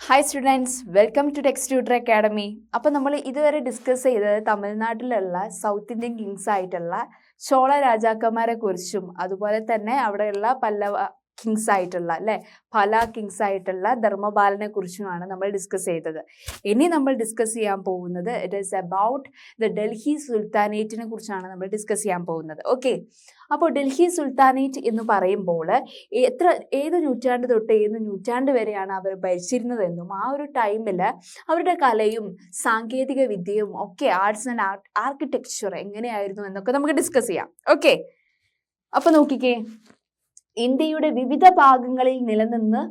Hi students welcome to text tutor academy അപ്പോൾ നമ്മൾ ഇതുവരെ ഡിസ്കസ് ചെയ്തത് തമിഴ്നാട്ടിലുള്ള സൗത്ത് ഇന്ത്യൻ കിങ്സ് ആയിട്ടുള്ള ചോള രാജാക്കന്മാരെ കുറിച്ചും അതുപോലെ തന്നെ അവിടെയുള്ള പല്ലവ കിങ്സ് ആയിട്ടുള്ള അല്ലെ? പല കിങ്സ് ആയിട്ടുള്ള ധർമ്മപാലനെ കുറിച്ചുമാണ് നമ്മൾ ഡിസ്കസ് ചെയ്തത്. ഇനി നമ്മൾ ഡിസ്കസ് ചെയ്യാൻ പോകുന്നത് it is about the Delhi സുൽത്താനേറ്റിനെ കുറിച്ചാണ് നമ്മൾ ഡിസ്കസ് ചെയ്യാൻ പോകുന്നത്. ഓക്കെ അപ്പോൾ ഡൽഹി സുൽത്താനേറ്റ് എന്ന് പറയുമ്പോൾ എത്ര ഏത് നൂറ്റാണ്ട് തൊട്ട് ഏത് നൂറ്റാണ്ട് വരെയാണ് അവർ ഭരിച്ചിരുന്നതെന്നും ആ ഒരു ടൈമിൽ അവരുടെ കലയും സാങ്കേതിക വിദ്യയും ഒക്കെ ആർട്സ് ആൻഡ് ആർക്കിടെക്ചർ എങ്ങനെയായിരുന്നു എന്നൊക്കെ നമുക്ക് ഡിസ്കസ് ചെയ്യാം. ഓക്കെ അപ്പോൾ നോക്കിക്കേ. ഇന്ത്യയുടെ വിവിധ ഭാഗങ്ങളിൽ നിലനിന്ന്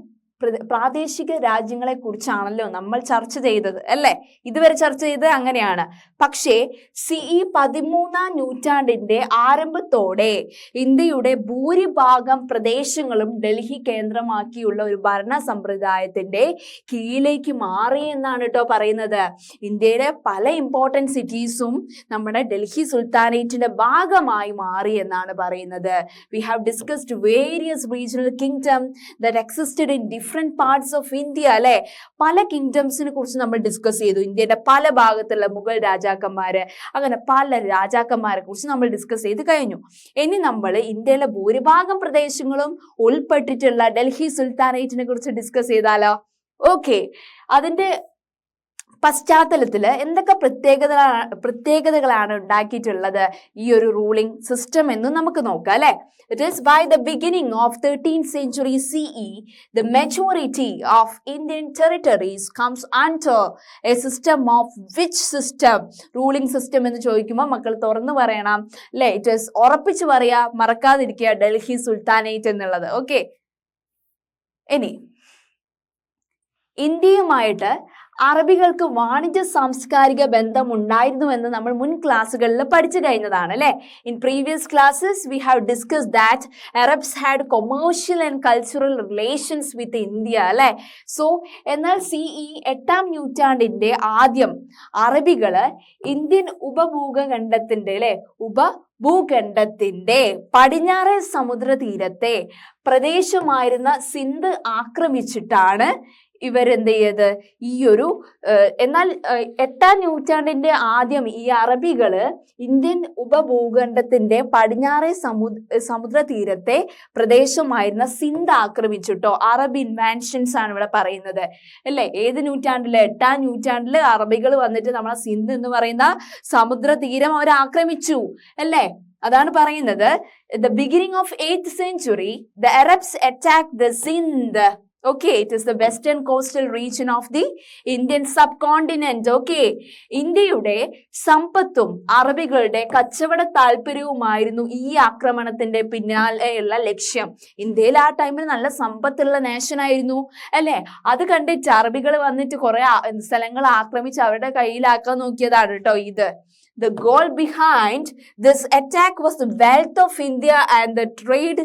പ്രാദേശിക രാജ്യങ്ങളെ കുറിച്ചാണല്ലോ നമ്മൾ ചർച്ച ചെയ്തത് അല്ലേ? ഇതുവരെ ചർച്ച ചെയ്തത് അങ്ങനെയാണ്. പക്ഷേ സിഇ പതിമൂന്നാം നൂറ്റാണ്ടിന്റെ ആരംഭത്തോടെ ഇന്ത്യയുടെ ഭൂരിഭാഗം പ്രദേശങ്ങളും ഡൽഹി കേന്ദ്രമാക്കിയുള്ള ഒരു ഭരണ സമ്പ്രദായത്തിന്റെ കീഴിലേക്ക് മാറി എന്നാണ് കേട്ടോ പറയുന്നത്. ഇന്ത്യയിലെ പല ഇമ്പോർട്ടന്റ് സിറ്റീസും നമ്മുടെ ഡൽഹി സുൽത്താനേറ്റിന്റെ ഭാഗമായി മാറി എന്നാണ് പറയുന്നത്. We have discussed various regional kingdom that existed in different parts of India അല്ലെ? പല കിങ്ഡംസിനെ കുറിച്ച് നമ്മൾ ഡിസ്കസ് ചെയ്തു. ഇന്ത്യയുടെ പല ഭാഗത്തുള്ള മുഗൾ രാജാക്കന്മാര് അങ്ങനെ പല രാജാക്കന്മാരെ കുറിച്ച് നമ്മൾ ഡിസ്കസ് ചെയ്ത് കഴിഞ്ഞു. ഇനി നമ്മൾ ഇന്ത്യയിലെ ഭൂരിഭാഗം പ്രദേശങ്ങളും ഉൾപ്പെട്ടിട്ടുള്ള ഡൽഹി സുൽത്താനേറ്റിനെ കുറിച്ച് ഡിസ്കസ് ചെയ്താലോ? ഓക്കെ അതിന്റെ പശ്ചാത്തലത്തിൽ എന്തൊക്കെ പ്രത്യേകതകളാണ് പ്രത്യേകതകളാണ് ഉണ്ടാക്കിയിട്ടുള്ളത് ഈ ഒരു റൂളിംഗ് സിസ്റ്റം എന്ന് നമുക്ക് നോക്കാം അല്ലെ? It is by the beginning of thirteen century CE the majority of Indian territories comes under a system of which system ruling system എന്ന് ചോദിക്കുമ്പോൾ മക്കൾ തുറന്നു പറയണം അല്ലെ? ഇറ്റ് ഈസ് ഉറപ്പിച്ച് പറയാ മറക്കാതിരിക്കുക ഡൽഹി സുൽത്താനേറ്റ് എന്നുള്ളത്. ഓക്കെ ഇനി ഇന്ത്യയുമായിട്ട് അറബികൾക്ക് വാണിജ്യ സാംസ്കാരിക ബന്ധം ഉണ്ടായിരുന്നു എന്ന് നമ്മൾ മുൻ ക്ലാസ്സുകളിൽ പഠിച്ചു കഴിഞ്ഞതാണ് അല്ലെ? In previous classes we have discuss that Arabs had commercial and cultural relations with India അല്ലെ? സോ എന്നാൽ സിഇ എട്ടാം നൂറ്റാണ്ടിന്റെ ആദ്യം അറബികൾ ഇന്ത്യൻ ഉപഭൂഖണ്ഡത്തിന്റെ അല്ലെ? ഉപഭൂഖണ്ഡത്തിന്റെ പടിഞ്ഞാറേ സമുദ്ര തീരത്തെ പ്രദേശമായിരുന്ന സിന്ധ് ആക്രമിച്ചിട്ടാണ് ഇവരെന്ത് ചെയ്ത് ഈ ഒരു എന്നാൽ എട്ടാം നൂറ്റാണ്ടിന്റെ ആദ്യം ഈ അറബികൾ ഇന്ത്യൻ ഉപഭൂഖണ്ഡത്തിന്റെ പടിഞ്ഞാറേ സമുദ്ര സമുദ്ര തീരത്തെ പ്രദേശമായിരുന്ന സിന്ധ് ആക്രമിച്ചിട്ടോ. അറബ് ഇൻവാൻഷൻസ് ആണ് ഇവിടെ പറയുന്നത്. അല്ലേ? ഏത് നൂറ്റാണ്ടിൽ? എട്ടാം നൂറ്റാണ്ടിൽ അറബികൾ വന്നിട്ട് നമ്മളെ സിന്ധ് എന്ന് പറയുന്ന സമുദ്ര തീരം അവർ ആക്രമിച്ചു. അല്ലേ? അതാണ് പറയുന്നത്. The beginning of eighth century the Arabs attack the Sindh okay it is the western coastal region of the Indian subcontinent okay ഇന്ത്യയുടെ സമ്പത്തും അറബികളുടെ കച്ചവട താല്പര്യവുമായിരുന്നു ഈ ആക്രമണത്തിന്റെ പിന്നാലെയുള്ള ലക്ഷ്യം ഇന്ത്യയിൽ ആ ടൈമിൽ നല്ല സമ്പത്തുള്ള നേഷൻ ആയിരുന്നു അല്ലെ അത് കണ്ടിട്ട് അറബികൾ വന്നിട്ട് കുറെ സ്ഥലങ്ങൾ ആക്രമിച്ച് അവരുടെ കയ്യിലാക്കാൻ നോക്കിയതാണ് കേട്ടോ ഇത് The goal behind this attack was the wealth of India and the trade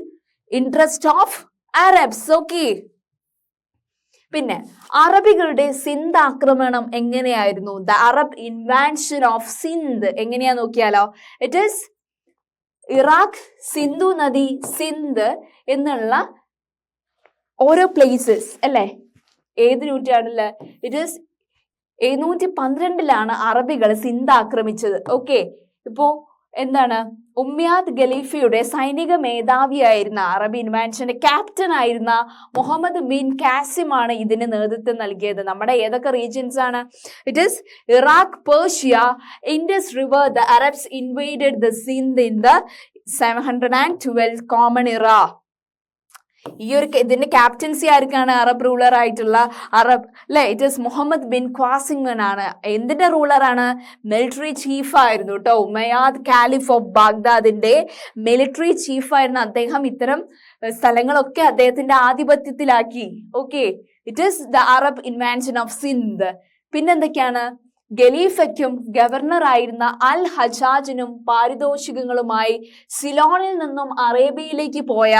interest of Arabs. Okay. പിന്നെ അറബികളുടെ സിന്ധ് ആക്രമണം എങ്ങനെയായിരുന്നു? The Arab invasion of Sindh എങ്ങനെയാ നോക്കിയാലോ? ഇറ്റ് ഈസ് ഇറാഖ് സിന്ധു നദി സിന്ധ് എന്നുള്ള ഓരോ പ്ലേസസ് അല്ലേ? ഏത് നൂറ്റാണ്ടിൽ? ഇറ്റ് ഈസ് എഴുന്നൂറ്റി പന്ത്രണ്ടിലാണ് അറബികൾ സിന്ധ് ആക്രമിച്ചത് ഓക്കെ ഇപ്പോ എന്താണ്? ഉമ്യാദ് ഖലീഫയുടെ സൈനിക മേധാവിയായിരുന്ന അറബ് ഇൻവാൻഷന്റെ ക്യാപ്റ്റൻ ആയിരുന്ന മുഹമ്മദ് ബിൻ കാസിം ആണ് ഇതിന് നേതൃത്വം നൽകിയത്. നമ്മുടെ ഏതൊക്കെ റീജിയൻസ് ആണ്? It is Iraq Persia Indus river the Arabs invaded the Sindh in the seven hundred and twelve common era ഈ ഒരു ഇതിന്റെ ക്യാപ്റ്റൻസി ആർക്കാണ്? അറബ് റൂളർ ആയിട്ടുള്ള അറബ് അല്ലെ it is Muhammad bin Qasim ആണ്. എന്തിന്റെ റൂളറാണ് മിലിറ്ററി ചീഫ് ആയിരുന്നു കേട്ടോ ഉമയാദ് കാലിഫ് ഓഫ് ബാഗ്ദാദിന്റെ മിലിറ്ററി ചീഫ് ആയിരുന്ന അദ്ദേഹം. ഇത്തരം സ്ഥലങ്ങളൊക്കെ അദ്ദേഹത്തിന്റെ ആധിപത്യത്തിലാക്കി. Okay it is the Arab invention of Sindh പിന്നെന്തൊക്കെയാണ്? ഖലീഫയ്ക്കും ഗവർണർ ആയിരുന്ന അൽ ഹജാജിനും പാരിതോഷികങ്ങളുമായി സിലോണിൽ നിന്നും അറേബ്യയിലേക്ക് പോയ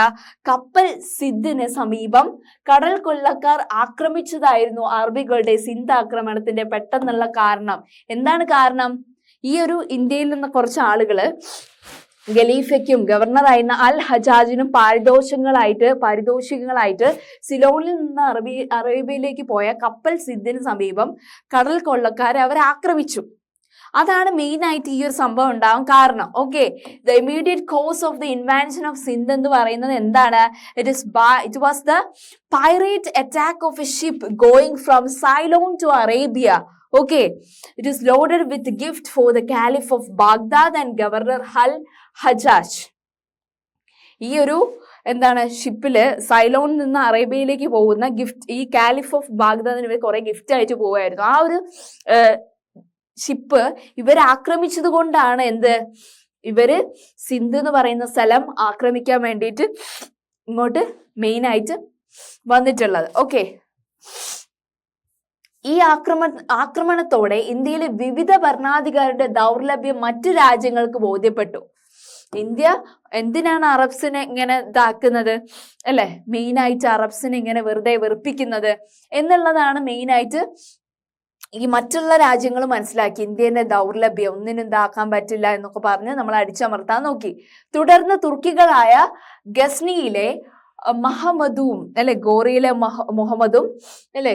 കപ്പൽ സിദ്ധിന് സമീപം കടൽ കൊള്ളക്കാർ ആക്രമിച്ചതായിരുന്നു അറബികളുടെ സിന്ധ് ആക്രമണത്തിന്റെ പെട്ടെന്നുള്ള കാരണം. എന്താണ് കാരണം? ഈ ഒരു ഇന്ത്യയിൽ നിന്ന് കുറച്ച് ആളുകൾ ഖലീഫയ്ക്കും ഗവർണറായിരുന്ന അൽ ഹജാജിനും പാരിതോഷങ്ങളായിട്ട് പാരിതോഷികങ്ങളായിട്ട് സിലോണിൽ നിന്ന് അറബി അറേബ്യയിലേക്ക് പോയ കപ്പൽ സിദ്ധിന് സമീപം കടൽ കൊള്ളക്കാരെ അവർ ആക്രമിച്ചു. അതാണ് മെയിൻ ആയിട്ട് ഈ ഒരു സംഭവം ഉണ്ടാവാൻ കാരണം. Okay the immediate cause of the invasion of Sindh എന്ന് പറയുന്നത് എന്താണ്? It is it was the pirate attack of a ship going from Ceylon to Arabia okay it is loaded with gift for the caliph of Baghdad and governor al Hajjaj. ഈ ഒരു എന്താണ് ഷിപ്പിൽ സൈലോണിൽ നിന്ന് അറേബ്യയിലേക്ക് പോകുന്ന gift ഈ caliph of ബാഗ്ദാദിന് ഇവർ കുറെ gift ആയിട്ട് പോവായിരുന്നു. ആ ഒരു ഷിപ്പ് ഇവരെ ആക്രമിച്ചത് കൊണ്ടാണ് എന്ത്? ഇവർ സിന്ധു എന്ന് പറയുന്ന സ്ഥലം ആക്രമിക്കാൻ വേണ്ടിയിട്ട് ഇങ്ങോട്ട് മെയിൻ ആയിട്ട് വന്നിട്ടുള്ളത്. ഓക്കെ ഈ ആക്രമ ആക്രമണത്തോടെ ഇന്ത്യയിലെ വിവിധ ഭരണാധികാരിയുടെ ദൗർലഭ്യം മറ്റു രാജ്യങ്ങൾക്ക് ബോധ്യപ്പെട്ടു. ഇന്ത്യ എന്തിനാണ് അറബ്സിനെ ഇങ്ങനെ ഇതാക്കുന്നത്? അല്ലെ? മെയിനായിട്ട് അറബ്സിനെ ഇങ്ങനെ വെറുതെ വെറുപ്പിക്കുന്നത് എന്നുള്ളതാണ് മെയിനായിട്ട് ഈ മറ്റുള്ള രാജ്യങ്ങൾ മനസ്സിലാക്കി. ഇന്ത്യന്റെ ദൗർലഭ്യം ഒന്നിനും ഇതാക്കാൻ പറ്റില്ല എന്നൊക്കെ പറഞ്ഞ് നമ്മൾ അടിച്ചമർത്താൻ നോക്കി. തുടർന്ന് തുർക്കികളായ ഗസ്നിയിലെ മഹമ്മദും അല്ലെ ഗോറിയിലെ മുഹമ്മദും അല്ലെ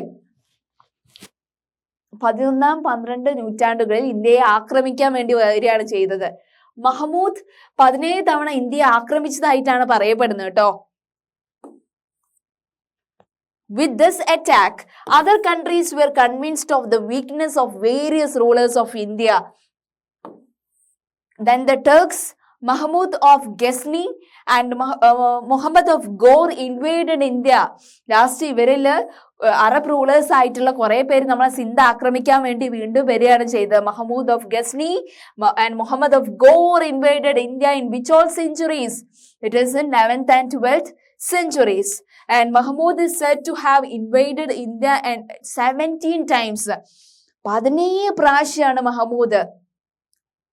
പതിനൊന്നാം പന്ത്രണ്ട് നൂറ്റാണ്ടുകളിൽ ഇന്ത്യയെ ആക്രമിക്കാൻ വേണ്ടി വരികയാണ് ചെയ്തത്. മഹമ്മൂദ് പതിനേഴ് തവണ ഇന്ത്യ ആക്രമിച്ചതായിട്ടാണ് പറയപ്പെടുന്നത് കേട്ടോ With this attack, other countries were convinced of the weakness of various rulers of India. Then the Turks, Mahmud of Ghazni and uh, Muhammad of Ghor invaded India. Last ഇവരിൽ അറബ് റൂളേഴ്സ് ആയിട്ടുള്ള കുറെ പേര് നമ്മളെ സിന്ധ ആക്രമിക്കാൻ വേണ്ടി വീണ്ടും വരികയാണ് ചെയ്തത്. Mahmud of Ghazni and Muhammad of Ghor invaded India in which all centuries it is in eleventh and twelfth centuries and Mahmud is said to have invaded India and seventeen times പതിനേഴ് പ്രാവശ്യമാണ് മഹമ്മൂദ്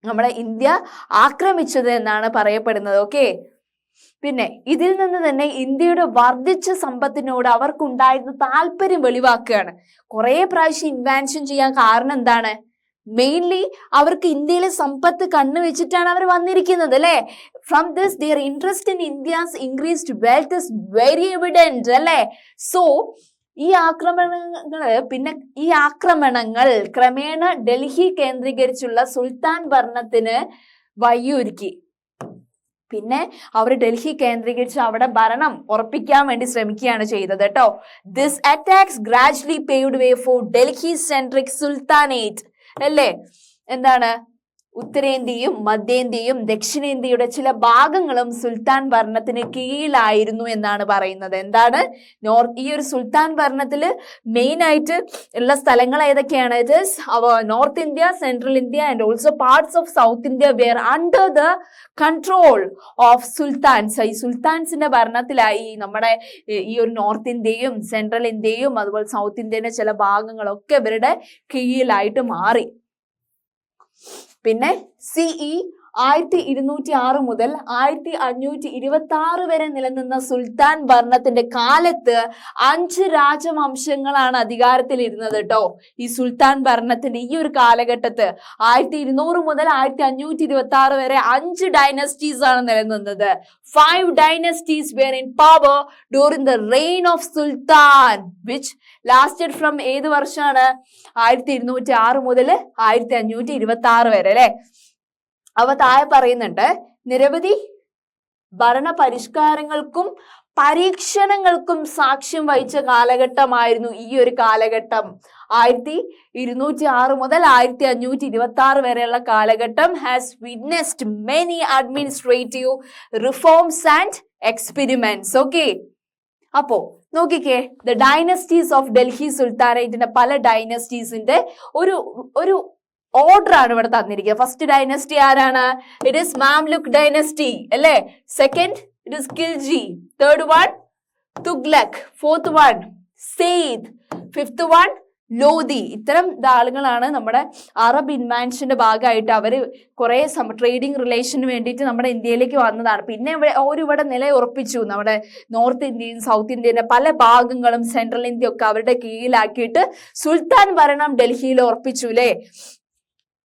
നമ്മളെ India ആക്രമിച്ചത് എന്നാണ് പറയപ്പെടുന്നത്. Okay പിന്നെ ഇതിൽ നിന്ന് തന്നെ ഇന്ത്യയുടെ വർദ്ധിച്ച സമ്പത്തിനോട് അവർക്കുണ്ടായിരുന്ന താല്പര്യം വെളിവാക്കുകയാണ്. കുറെ പ്രാവശ്യം ഇൻവാൻഷൻ ചെയ്യാൻ കാരണം എന്താണ്? മെയിൻലി അവർക്ക് ഇന്ത്യയിലെ സമ്പത്ത് കണ്ണു വെച്ചിട്ടാണ് അവർ വന്നിരിക്കുന്നത് അല്ലെ? From this their interest in India's increased wealth is very evident അല്ലെ? സോ ഈ ആക്രമണങ്ങൾ പിന്നെ ഈ ആക്രമണങ്ങൾ ക്രമേണ ഡൽഹി കേന്ദ്രീകരിച്ചുള്ള സുൽത്താൻ ഭരണത്തിന് വഴിയൊരുക്കി. പിന്നെ അവർ ഡൽഹി കേന്ദ്രീകരിച്ച് അവിടെ ഭരണം ഉറപ്പിക്കാൻ വേണ്ടി ശ്രമിക്കുകയാണ് ചെയ്തത് കേട്ടോ this attacks gradually paved way for Delhi centric sultanate അല്ലേ? എന്താണ്? ഉത്തരേന്ത്യയും മധ്യേന്ത്യയും ദക്ഷിണേന്ത്യയുടെ ചില ഭാഗങ്ങളും സുൽത്താൻ ഭരണത്തിന് കീഴിലായിരുന്നു എന്നാണ് പറയുന്നത്. എന്താണ്? നോർത്ത് ഈ ഒരു സുൽത്താൻ ഭരണത്തിൽ മെയിൻ ആയിട്ട് ഉള്ള സ്ഥലങ്ങൾ ഏതൊക്കെയാണ്? ഇത് അവർ north India central India and also parts of south India were under the control of sultans ഈ സുൽത്താൻസിന്റെ ഭരണത്തിലായി നമ്മുടെ ഈ ഒരു നോർത്ത് ഇന്ത്യയും സെൻട്രൽ ഇന്ത്യയും അതുപോലെ സൗത്ത് ഇന്ത്യയുടെ ചില ഭാഗങ്ങളൊക്കെ ഇവരുടെ കീഴിലായിട്ട് മാറി. പിന്നെ സിഇ ആയിരത്തി ഇരുന്നൂറ്റി ആറ് മുതൽ ആയിരത്തി അഞ്ഞൂറ്റി ഇരുപത്തി ആറ് വരെ നിലനിന്ന സുൽത്താൻ ഭരണത്തിന്റെ കാലത്ത് അഞ്ച് രാജവംശങ്ങളാണ് അധികാരത്തിൽ ഇരുന്നത് കേട്ടോ ഈ സുൽത്താൻ ഭരണത്തിന്റെ ഈ ഒരു കാലഘട്ടത്ത് ആയിരത്തി ഇരുന്നൂറ് മുതൽ ആയിരത്തി അഞ്ഞൂറ്റി ഇരുപത്തി ആറ് വരെ അഞ്ച് ഡൈനസ്റ്റീസ് ആണ് നിലനിന്നത്. Five dynasties were in power during the reign of sultan which lasted from ഏത് വർഷമാണ് ആയിരത്തി ഇരുന്നൂറ്റി ആറ് മുതൽ ആയിരത്തി അഞ്ഞൂറ്റി ഇരുപത്തി ആറ് വരെ അല്ലെ? അവ താഴെ പറയുന്നുണ്ട് നിരവധി ഭരണ പരിഷ്കാരങ്ങൾക്കും പരീക്ഷണങ്ങൾക്കും സാക്ഷ്യം വഹിച്ച കാലഘട്ടമായിരുന്നു ഈ ഒരു കാലഘട്ടം. ആയിരത്തി ഇരുന്നൂറ്റി ആറ് മുതൽ ആയിരത്തി അഞ്ഞൂറ്റി ഇരുപത്തി ആറ് വരെയുള്ള കാലഘട്ടം has witnessed many administrative reforms and experiments okay അപ്പോ നോക്കിക്കേ ദ ഡൈനസ്റ്റീസ് ഓഫ് ഡൽഹി സുൽത്താനേറ്റിന്റെ പല ഡൈനസ്റ്റീസിന്റെ ഒരു ഒരു ഓർഡർ ആണ് ഇവിടെ തന്നിരിക്കുക ഫസ്റ്റ് ഡൈനസ്റ്റി ആരാണ്? ഇറ്റ് ഇസ് മാംലുക് ഡൈനസ്റ്റി അല്ലേ? Second it is Khilji third one Tughlaq fourth one Sayyid fifth one Lodi ഇത്തരം ആളുകളാണ് നമ്മുടെ അറബ് ഇൻവാൻഷന്റെ ഭാഗമായിട്ട് അവർ കുറെ ട്രേഡിംഗ് റിലേഷന് വേണ്ടിയിട്ട് നമ്മുടെ ഇന്ത്യയിലേക്ക് വന്നതാണ്. പിന്നെ ഇവിടെ ഓരിവിടെ നില ഉറപ്പിച്ചു നമ്മുടെ നോർത്ത് ഇന്ത്യയും സൗത്ത് ഇന്ത്യയുടെ പല ഭാഗങ്ങളും സെൻട്രൽ ഇന്ത്യ ഒക്കെ അവരുടെ കീഴിലാക്കിയിട്ട് സുൽത്താൻ ഭരണം ഡൽഹിയിൽ ഉറപ്പിച്ചു അല്ലേ?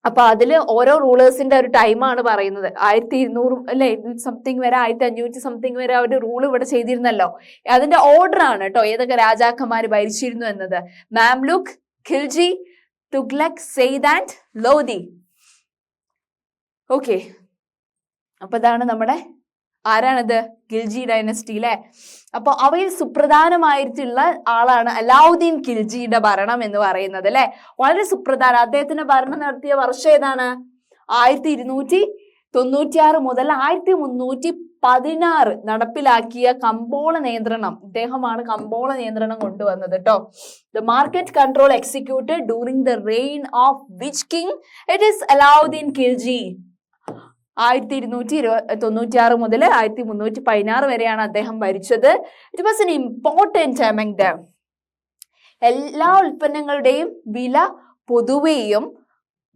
അപ്പൊ അതിൽ ഓരോ റൂളേഴ്സിന്റെ ഒരു ടൈമാണ് പറയുന്നത്. ആയിരത്തി ഇരുന്നൂറ് അല്ലെ സംതിങ് വരെ ആയിരത്തി അഞ്ഞൂറ്റി സംതിങ് വരെ അവർ റൂൾ ഇവിടെ ചെയ്തിരുന്നല്ലോ. അതിന്റെ ഓർഡർ ആണ് കേട്ടോ ഏതൊക്കെ രാജാക്കന്മാര് ഭരിച്ചിരുന്നു എന്നത്. Mamluk Khilji Tughlaq Sayyid and Lodi okay അപ്പൊ ഇതാണ് നമ്മുടെ ആരാണിത്? ഖിൽജി ഡൈനസ്റ്റി അല്ലെ അപ്പോൾ അവയിൽ സുപ്രധാനമായിട്ടുള്ള ആളാണ് അലാവുദ്ദീൻ ഖിൽജിയുടെ ഭരണം എന്ന് പറയുന്നത് അല്ലെ വളരെ സുപ്രധാന. അദ്ദേഹത്തിന്റെ ഭരണം നടത്തിയ വർഷം ഏതാണ്? ആയിരത്തി ഇരുന്നൂറ്റി തൊണ്ണൂറ്റിയാറ് മുതൽ ആയിരത്തി മുന്നൂറ്റി പതിനാറ് നടപ്പിലാക്കിയ കമ്പോള നിയന്ത്രണം. ഇദ്ദേഹമാണ് കമ്പോള നിയന്ത്രണം കൊണ്ടുവന്നത് കേട്ടോ the market control executed during the reign of which king it is Alauddin Khilji ആയിരത്തി ഇരുന്നൂറ്റി ഇരുപ തൊണ്ണൂറ്റിയാറ് മുതൽ ആയിരത്തി മുന്നൂറ്റി പതിനാറ് വരെയാണ് അദ്ദേഹം ഭരിച്ചത് it was an important among the എല്ലാ ഉൽപ്പന്നങ്ങളുടെയും വില പൊതുവെയും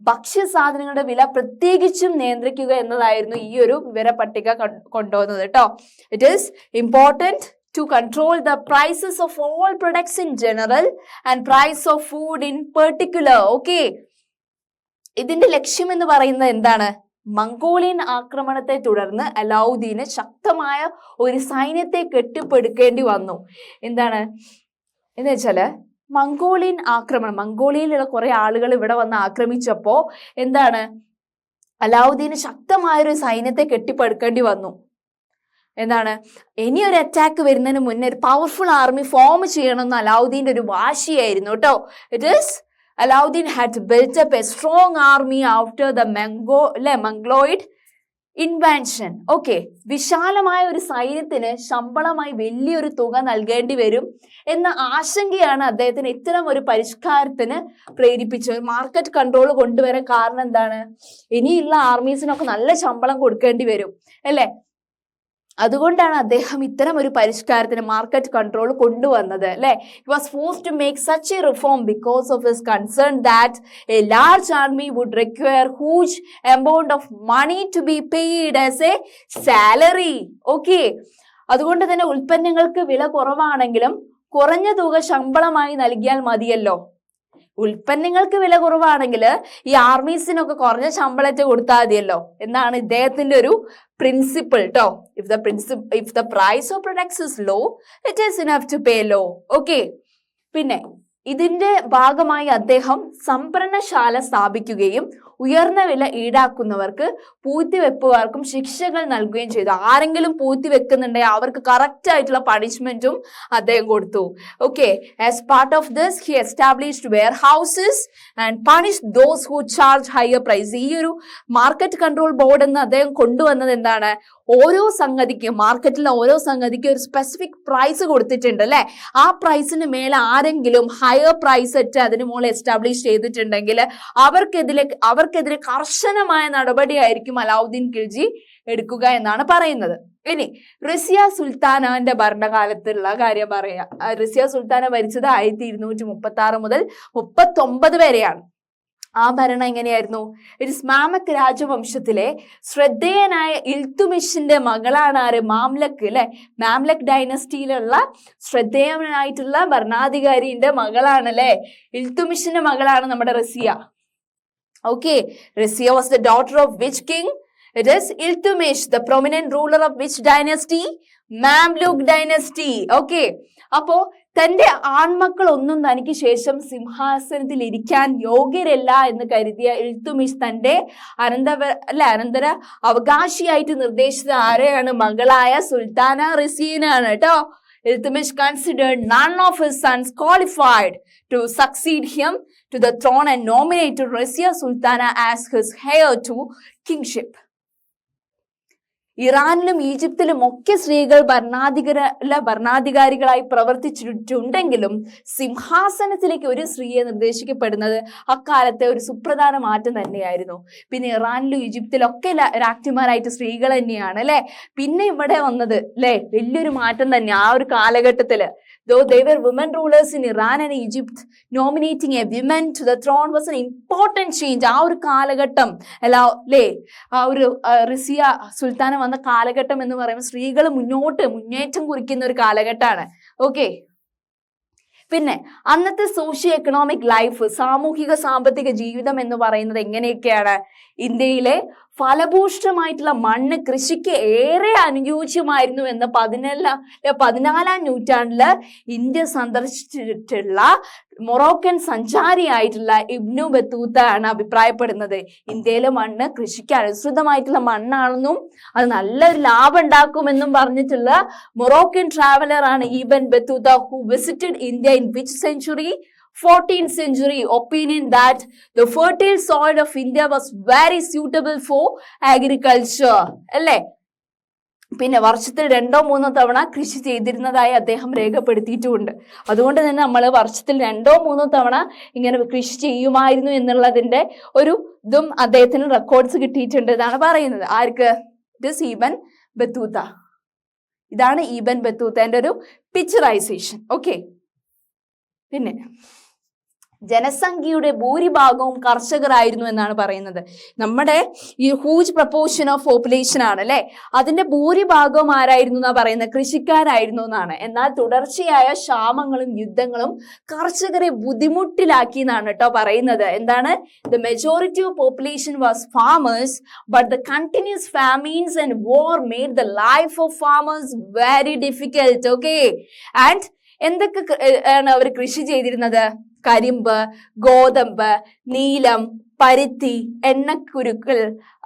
ഭക്ഷ്യസാധനങ്ങളുടെ വില പ്രത്യേകിച്ചും നിയന്ത്രിക്കുക എന്നതായിരുന്നു ഈ ഒരു വിവര പട്ടിക കൊണ്ടുവന്നത് കേട്ടോ it is important to control the prices of all products in general and price of food in particular okay ഇതിന്റെ ലക്ഷ്യം എന്ന് പറയുന്നത് എന്താണ്? മംഗോളിയൻ ആക്രമണത്തെ തുടർന്ന് അലാവുദ്ദീന് ശക്തമായ ഒരു സൈന്യത്തെ കെട്ടിപ്പടുക്കേണ്ടി വന്നു. എന്താണ്? എന്ന് വെച്ചാൽ മംഗോളിയൻ ആക്രമണം മംഗോളിയയിലുള്ള കുറെ ആളുകൾ ഇവിടെ വന്ന് ആക്രമിച്ചപ്പോ എന്താണ്? അലാവുദ്ദീന് ശക്തമായൊരു സൈന്യത്തെ കെട്ടിപ്പടുക്കേണ്ടി വന്നു. എന്താണ്? ഇനി ഒരു അറ്റാക്ക് വരുന്നതിന് മുന്നേ ഒരു പവർഫുൾ ആർമി ഫോം ചെയ്യണമെന്ന് അലാവുദ്ദീന്റെ ഒരു വാശിയായിരുന്നു കേട്ടോ it is Alauddin had built up a strong army after the Mongol അല്ലെ മംഗ്ലോയിഡ് ഇൻവെൻഷൻ ഓക്കെ വിശാലമായ ഒരു സൈന്യത്തിന് ശമ്പളമായി വലിയൊരു തുക നൽകേണ്ടി വരും എന്ന ആശങ്കയാണ് അദ്ദേഹത്തിന് ഇത്തരം ഒരു പരിഷ്കാരത്തിന് പ്രേരിപ്പിച്ചത്. മാർക്കറ്റ് കൺട്രോൾ കൊണ്ടുവരാൻ കാരണം എന്താണ്? ഇനിയുള്ള ആർമീസിനൊക്കെ നല്ല ശമ്പളം കൊടുക്കേണ്ടി വരും അല്ലേ? അതുകൊണ്ടാണ് അദ്ദേഹം ഇത്തരം ഒരു പരിഷ്കാരത്തിന് മാർക്കറ്റ് കൺട്രോൾ കൊണ്ടുവന്നത് അല്ലെ? Was force to make such a reform because of his concern that a large army would require huge amount of money to be paid as a salary okay അതുകൊണ്ട് തന്നെ ഉൽപ്പന്നങ്ങൾക്ക് വില കുറവാണെങ്കിലും കുറഞ്ഞ തുക ശമ്പളമായി നൽകിയാൽ മതിയല്ലോ. ഉൽപ്പന്നങ്ങൾക്ക് വില കുറവാണെങ്കിൽ ഈ ആർമീസിനൊക്കെ കുറഞ്ഞ ശമ്പളത്തെ കൊടുത്താൽ മതിയല്ലോ എന്നാണ് ഇദ്ദേഹത്തിന്റെ ഒരു പ്രിൻസിപ്പിൾ കേട്ടോ if the principle if the price of products is low it is enough to pay low okay പിന്നെ ഇതിന്റെ ഭാഗമായി അദ്ദേഹം സംഭരണശാല സ്ഥാപിക്കുകയും ഉയർന്ന വില ഈടാക്കുന്നവർക്ക് പൂഴ്ത്തിവെപ്പുകാർക്കും ശിക്ഷകൾ നൽകുകയും ചെയ്തു. ആരെങ്കിലും പൂഴ്ത്തി വെക്കുന്നുണ്ടെങ്കിൽ അവർക്ക് കറക്റ്റ് ആയിട്ടുള്ള പണിഷ്മെന്റും അദ്ദേഹം കൊടുത്തു. Okay as part of this he established warehouses and punish those who charge higher price ഈ ഒരു മാർക്കറ്റ് കൺട്രോൾ ബോർഡ് എന്ന് അദ്ദേഹം കൊണ്ടുവന്നത് എന്താണ്? ഓരോ സംഗതിക്കും മാർക്കറ്റിലെ ഓരോ സംഗതിക്കും ഒരു സ്പെസിഫിക് പ്രൈസ് കൊടുത്തിട്ടുണ്ട് അല്ലെ? ആ പ്രൈസിന് മേലെ ആരെങ്കിലും ഹയർ പ്രൈസ് ഇട്ട് അതിന് മുകളിൽ എസ്റ്റാബ്ലിഷ് ചെയ്തിട്ടുണ്ടെങ്കിൽ അവർക്കെതിരെ അവർക്കെതിരെ കർശനമായ നടപടിയായിരിക്കും അലാവുദ്ദീൻ ഖിൽജി എടുക്കുക എന്നാണ് പറയുന്നത്. ഇനി റസിയ സുൽത്താനാന്റെ ഭരണകാലത്തുള്ള കാര്യം പറയാം. റസിയ സുൽത്താന ഭരിച്ചത് ആയിരത്തി ഇരുന്നൂറ്റി മുപ്പത്തി ആറ് മുതൽ മുപ്പത്തി ഒമ്പത് വരെയാണ്. ആ ഭരണം എങ്ങനെയായിരുന്നു? ഇറ്റ്സ് മാമക് രാജവംശത്തിലെ ശ്രദ്ധേയനായ ഇൽത്തുമിഷിന്റെ മകളാണ് ആര്? മാംലക്ക് അല്ലെ? മാംലക് ഡൈനസ്റ്റിയിലുള്ള ശ്രദ്ധേയനായിട്ടുള്ള ഭരണാധികാരിന്റെ മകളാണ് അല്ലെ? ഇൽത്തുമിഷിന്റെ മകളാണ് നമ്മുടെ Razia. Okay Razia was the daughter of which king it is Iltutmish the prominent ruler of which dynasty Mamluk dynasty okay അപ്പോ തന്റെ ആൺമക്കൾ ഒന്നും തനിക്ക് ശേഷം സിംഹാസനത്തിൽ ഇരിക്കാൻ യോഗ്യരല്ല എന്ന് കരുതിയ ഇൽത്തുമിഷ് തന്റെ അനന്തവ അല്ല അനന്തര അവകാശിയായിട്ട് നിർദ്ദേശിച്ച ആരെയാണ്? മകളായ സുൽത്താന റിസീനാണ് കേട്ടോ. Iltutmish considered none of his sons qualified to succeed him to the throne and nominated Razia Sultana as his heir to kingship ഇറാനിലും ഈജിപ്തിലും ഒക്കെ സ്ത്രീകൾ ഭരണാധികാര ഭരണാധികാരികളായി പ്രവർത്തിച്ചിട്ടുണ്ടെങ്കിലും സിംഹാസനത്തിലേക്ക് ഒരു സ്ത്രീയെ നിർദ്ദേശിക്കപ്പെടുന്നത് അക്കാലത്തെ ഒരു സുപ്രധാന മാറ്റം തന്നെയായിരുന്നു. പിന്നെ ഇറാനിലും ഈജിപ്തിലും ഒക്കെ രാജ്ഞിമാരായിട്ട് സ്ത്രീകൾ തന്നെയാണ് അല്ലെ? പിന്നെ ഇവിടെ വന്നത് അല്ലെ? വലിയൊരു മാറ്റം തന്നെ ആ ഒരു കാലഘട്ടത്തിൽ. Though there were woman rulers in Iran and Egypt nominating a women to the throne was an important change ആ ഒരു കാലഘട്ടം അല്ല അല്ലേ? ആ ഒരു റിസിയ സുൽത്താന വന്ന കാലഘട്ടം എന്ന് പറയുമ്പോൾ സ്ത്രീകൾ മുന്നോട്ട് മുന്നേറ്റം കുറിക്കുന്ന ഒരു കാലഘട്ടമാണ്. ഓക്കെ പിന്നെ അന്നത്തെ സോഷ്യോ എക്കണോമിക് ലൈഫ് സാമൂഹിക സാമ്പത്തിക ജീവിതം എന്ന് പറയുന്നത് എങ്ങനെയൊക്കെയാണ്? ഇന്ത്യയിലെ ഫലഭൂഷ്ടമായിട്ടുള്ള മണ്ണ് കൃഷിക്ക് ഏറെ അനുയോജ്യമായിരുന്നു എന്ന് പതിനെല്ലാം പതിനാലാം നൂറ്റാണ്ടിൽ ഇന്ത്യ സന്ദർശിച്ചിട്ടുള്ള മൊറോക്കൻ സഞ്ചാരിയായിട്ടുള്ള ഇബ്നു ബത്തൂത്ത ആണ് അഭിപ്രായപ്പെടുന്നത്. ഇന്ത്യയിലെ മണ്ണ് കൃഷിക്ക് അനുസൃതമായിട്ടുള്ള മണ്ണാണെന്നും അത് നല്ലൊരു ലാഭം ഉണ്ടാക്കുമെന്നും പറഞ്ഞിട്ടുള്ള മൊറോക്കൻ ട്രാവലർ ആണ് Ibn Battuta who visited India in which century 14th century opinion that the fertile soil of India was very suitable for agriculture. അല്ലേ? പിന്നെ വർഷത്തിൽ രണ്ടോ മൂന്നോ തവണ കൃഷി ചെയ്തിരുന്നതായി അദ്ദേഹം രേഖപ്പെടുത്തിയിട്ടുമുണ്ട് അതുകൊണ്ട് തന്നെ നമ്മൾ വർഷത്തിൽ രണ്ടോ മൂന്നോ തവണ ഇങ്ങനെ കൃഷി ചെയ്യുമായിരുന്നു എന്നുള്ളതിന്റെ ഒരു ഇതും അദ്ദേഹത്തിന് റെക്കോർഡ്സ് കിട്ടിയിട്ടുണ്ട് എന്നാണ് പറയുന്നത്. ആർക്ക്? This Ibn Battuta. ഇതാണ് ഈബൻ ബത്തൂത്തേന്റെ ഒരു പിക്ചറൈസേഷൻ ഓക്കെ പിന്നെ ജനസംഖ്യയുടെ ഭൂരിഭാഗവും കർഷകരായിരുന്നു എന്നാണ് പറയുന്നത്. നമ്മുടെ ഈ ഹൂജ് പ്രപ്പോർഷൻ ഓഫ് പോപ്പുലേഷൻ ആണ് അല്ലെ? അതിന്റെ ഭൂരിഭാഗവും ആരായിരുന്നു എന്നാ പറയുന്നത്? കൃഷിക്കാരായിരുന്നു എന്നാണ്. എന്നാൽ തുടർച്ചയായ ക്ഷാമങ്ങളും യുദ്ധങ്ങളും കർഷകരെ ബുദ്ധിമുട്ടിലാക്കി എന്നാണ് കേട്ടോ പറയുന്നത്. എന്താണ്? The majority of population was farmers but the continuous famines and war made the life of farmers very difficult okay and എന്തൊക്കെ ആണ് അവർ കൃഷി ചെയ്തിരുന്നത്? കരിമ്പ് ഗോതമ്പ് നീലം പരുത്തി എണ്ണക്കുരുക്കൾ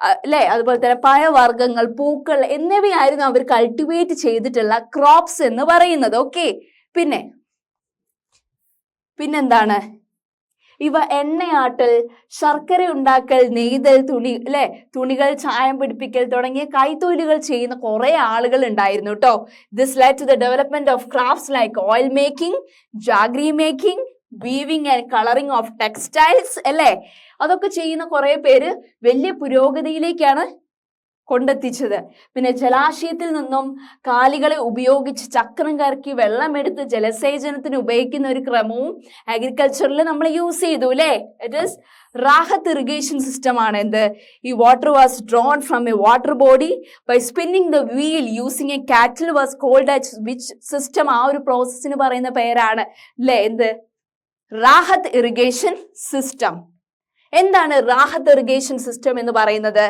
അല്ലെ? അതുപോലെ തന്നെ പഴവർഗങ്ങൾ പൂക്കൾ എന്നിവയായിരുന്നു അവർ കൾട്ടിവേറ്റ് ചെയ്തിട്ടുള്ള ക്രോപ്സ് എന്ന് പറയുന്നത്. ഓക്കെ പിന്നെ പിന്നെന്താണ്? ഇവ എണ്ണയാട്ടൽ ശർക്കര ഉണ്ടാക്കൽ നെയ്തൽ തുണി അല്ലെ? തുണികൾ ചായം പിടിപ്പിക്കൽ തുടങ്ങിയ കൈത്തൊഴിലുകൾ ചെയ്യുന്ന കുറെ ആളുകൾ ഉണ്ടായിരുന്നു കേട്ടോ this led to the development of crafts like oil making jaggery making weaving and colouring of textiles അല്ലേ? അതൊക്കെ ചെയ്യുന്ന കുറെ പേര് വലിയ പുരോഗതിയിലേക്കാണ് കൊണ്ടെത്തിച്ചത്. പിന്നെ ജലാശയത്തിൽ നിന്നും കാലികളെ ഉപയോഗിച്ച് ചക്രം കറക്കി വെള്ളമെടുത്ത് ജലസേചനത്തിന് ഉപയോഗിക്കുന്ന ഒരു ക്രമവും അഗ്രികൾച്ചറിൽ നമ്മൾ യൂസ് ചെയ്തു അല്ലേ? It is rahat irrigation system ആണ്. എന്ത്? ഈ water was drawn from a water body by spinning the wheel using a cattle was called which system ആ ഒരു പ്രോസസ്സിന് പറയുന്ന പേരാണ്. അല്ലേ? എന്ത്? റാഹത്ത് ഇറിഗേഷൻ സിസ്റ്റം. എന്താണ് റാഹത്ത് ഇറിഗേഷൻ സിസ്റ്റം എന്ന് പറയുന്നത്?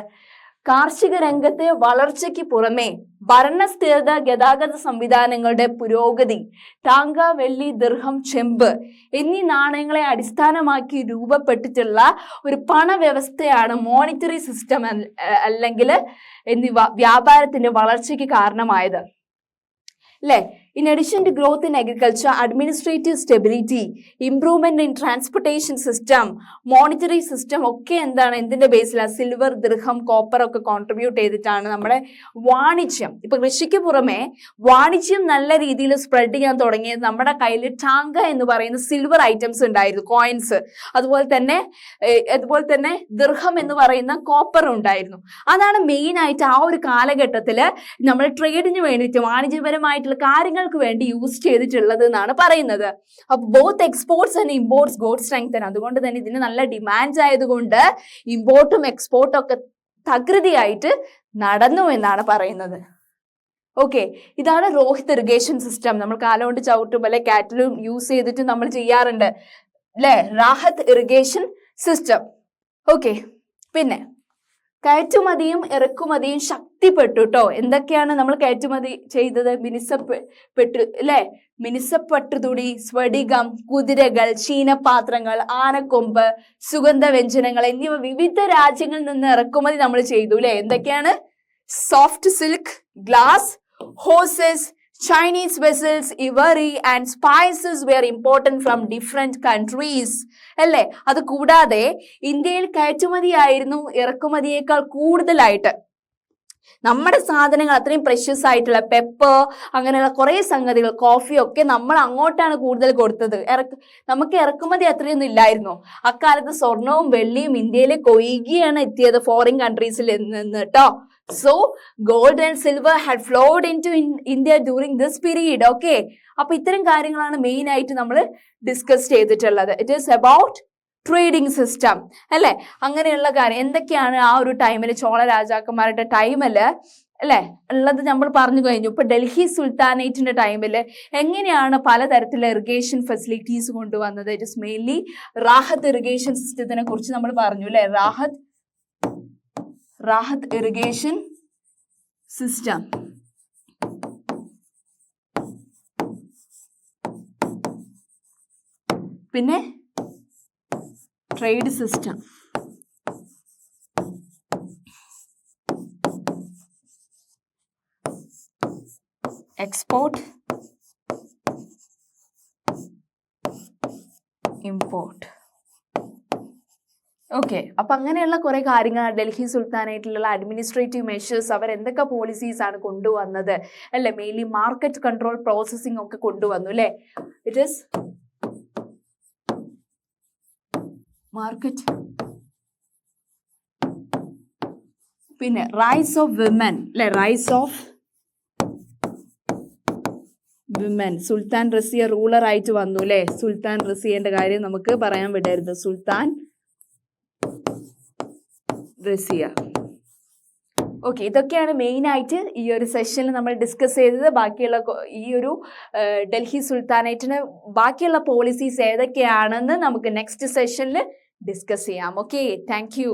കാർഷിക രംഗത്തെ വളർച്ചയ്ക്ക് പുറമെ ഭരണസ്ഥിരത ഗതാഗത സംവിധാനങ്ങളുടെ പുരോഗതി ടാങ്ക വെള്ളി ദീർഘം ചെമ്പ് എന്നീ നാണയങ്ങളെ അടിസ്ഥാനമാക്കി രൂപപ്പെട്ടിട്ടുള്ള ഒരു പണവ്യവസ്ഥയാണ് മോണിറ്ററി സിസ്റ്റം അല്ലെങ്കിൽ എന്നിവ വ്യാപാരത്തിന്റെ വളർച്ചയ്ക്ക് കാരണമായത്. അല്ലേ in addition to growth in agriculture administrative stability improvement in transportation system monetary system ഒക്കെ എന്താണ്? എന്തിന്റെ ബേസിലാണ് സിൽവർ ദൃഹം കോപ്പർ ഒക്കെ കോൺട്രിബ്യൂട്ട് ചെയ്തിട്ടാണ് നമ്മുടെ വാണിജ്യം. ഇപ്പൊ കൃഷിക്ക് പുറമെ വാണിജ്യം നല്ല രീതിയിൽ സ്പ്രെഡ് ചെയ്യാൻ തുടങ്ങിയത് നമ്മുടെ കയ്യിൽ ടാങ്ക എന്ന് പറയുന്ന സിൽവർ ഐറ്റംസ് ഉണ്ടായിരുന്നു കോയിൻസ് അതുപോലെ തന്നെ അതുപോലെ തന്നെ ദൃഹം എന്ന് പറയുന്ന കോപ്പർ ഉണ്ടായിരുന്നു. അതാണ് മെയിൻ ആയിട്ട് ആ ഒരു കാലഘട്ടത്തിൽ നമ്മൾ ട്രേഡിന് വേണ്ടിയിട്ട് വാണിജ്യപരമായിട്ടുള്ള കാര്യങ്ങൾക്ക് വേണ്ടി യൂസ് ചെയ്തിട്ടുള്ളത് എന്നാണ് പറയുന്നത്. അപ്പൊ both exports and imports got strengthen അതുകൊണ്ട് തന്നെ ഇതിന് നല്ല ഡിമാൻഡ് ആയതുകൊണ്ട് ഇമ്പോർട്ടും എക്സ്പോർട്ടും ഒക്കെ തകൃതിയായിട്ട് നടന്നു എന്നാണ് പറയുന്നത്. ഓക്കെ ഇതാണ് രോഹിത് ഇറിഗേഷൻ സിസ്റ്റം നമ്മൾ കാലം കൊണ്ട് ചവിട്ടും അല്ലെ കാറ്റലും യൂസ് ചെയ്തിട്ട് നമ്മൾ ചെയ്യാറുണ്ട്. അല്ലെ റാഹത്ത് ഇറിഗേഷൻ സിസ്റ്റം ഓക്കെ പിന്നെ കയറ്റുമതിയും ഇറക്കുമതിയും ശക്തിപ്പെട്ടു കേട്ടോ എന്തൊക്കെയാണ് നമ്മൾ കയറ്റുമതി ചെയ്തത്? മിനിസപ്പെട്ടു അല്ലെ മിനിസപ്പട്ടുതുണി സ്വടികം കുതിരകൾ ചീനപാത്രങ്ങൾ ആനക്കൊമ്പ് സുഗന്ധ വ്യഞ്ജനങ്ങൾ എന്നിവ വിവിധ രാജ്യങ്ങളിൽ നിന്ന് ഇറക്കുമതി നമ്മൾ ചെയ്തു അല്ലെ എന്തൊക്കെയാണ്? Soft silk glass horses Chinese vessels ivory and spices were important from different countries അല്ലേ? അത് കൂടാതെ ഇന്ത്യയിൽ കയറ്റുമതിയായിരുന്നു ഇറക്കുമതിയേക്കാൾ കൂടുതലായിട്ട്. നമ്മുടെ സാധനങ്ങൾ അത്രയും പ്രഷ്യസ് ആയിട്ടുള്ള പെപ്പർ അങ്ങനെയുള്ള കുറേ സംഗതികൾ കോഫി ഒക്കെ നമ്മൾ അങ്ങോട്ടാണ് കൂടുതൽ കൊടുത്തത്. ഇറക്ക് നമുക്ക് ഇറക്കുമതി അത്രയൊന്നും ഇല്ലായിരുന്നു. അക്കാലത്ത് സ്വർണവും വെള്ളിയും ഇന്ത്യയിൽ കൊയ്യുകയാണ് എത്തിയത് ഫോറിൻ കൺട്രീസിൽ നിന്ന് കേട്ടോ so gold and silver had flowed into India during this period okay അപ്പൊ ഇത്തരം കാര്യങ്ങളാണ് മെയിൻ ആയിട്ട് നമ്മൾ ഡിസ്കസ് ചെയ്തിട്ടുള്ളത്. It is about trading system അല്ലെ? അങ്ങനെയുള്ള കാര്യം. എന്തൊക്കെയാണ് ആ ഒരു ടൈമിൽ ചോള രാജാക്കന്മാരുടെ ടൈമിൽ അല്ലേ? ഉള്ളത് നമ്മൾ പറഞ്ഞു കഴിഞ്ഞു. ഇപ്പൊ ഡൽഹി സുൽത്താനേറ്റിന്റെ ടൈമിൽ എങ്ങനെയാണ് പലതരത്തിലുള്ള ഇറിഗേഷൻ ഫെസിലിറ്റീസ് കൊണ്ടുവന്നത്? It is mainly rahat irrigation സിസ്റ്റത്തിനെ കുറിച്ച് നമ്മൾ പറഞ്ഞു അല്ലെ? റാഹത്ത് റാഹത്ത് ഇറിഗേഷൻ സിസ്റ്റം പിന്നെ trade system. Export. Import. Okay അപ്പം അങ്ങനെയുള്ള കുറേ കാര്യങ്ങൾ ഡൽഹി സുൽത്താനായിട്ടുള്ള അഡ്മിനിസ്ട്രേറ്റീവ് മെഷേഴ്സ് അവർ എന്തൊക്കെ പോളിസീസ് കൊണ്ടുവന്നത്? അല്ലെ? മെയിൻലി മാർക്കറ്റ് കൺട്രോൾ പ്രോസസ്സിംഗ് ഒക്കെ കൊണ്ടുവന്നു അല്ലേ? ഇറ്റ് ഇസ് മാർക്കറ്റ് പിന്നെ റൈസ് ഓഫ് വിമൻ അല്ലെ rise of women Sultan Razia ruler ആയിട്ട് വന്നു അല്ലെ സുൽത്താൻ റസിയന്റെ കാര്യം നമുക്ക് പറയാൻ വിടരുത്. സുൽത്താൻ റസിയ. ഓക്കെ ഇതൊക്കെയാണ് മെയിൻ ആയിട്ട് ഈ ഒരു സെഷനിൽ നമ്മൾ ഡിസ്കസ് ചെയ്തത്. ബാക്കിയുള്ള ഈ ഒരു ഡൽഹി സുൽത്താനേറ്റിന് ബാക്കിയുള്ള പോളിസീസ് ഏതൊക്കെയാണെന്ന് നമുക്ക് നെക്സ്റ്റ് സെഷനിൽ ഡിസ്കസ് ചെയ്യാം. Okay thank you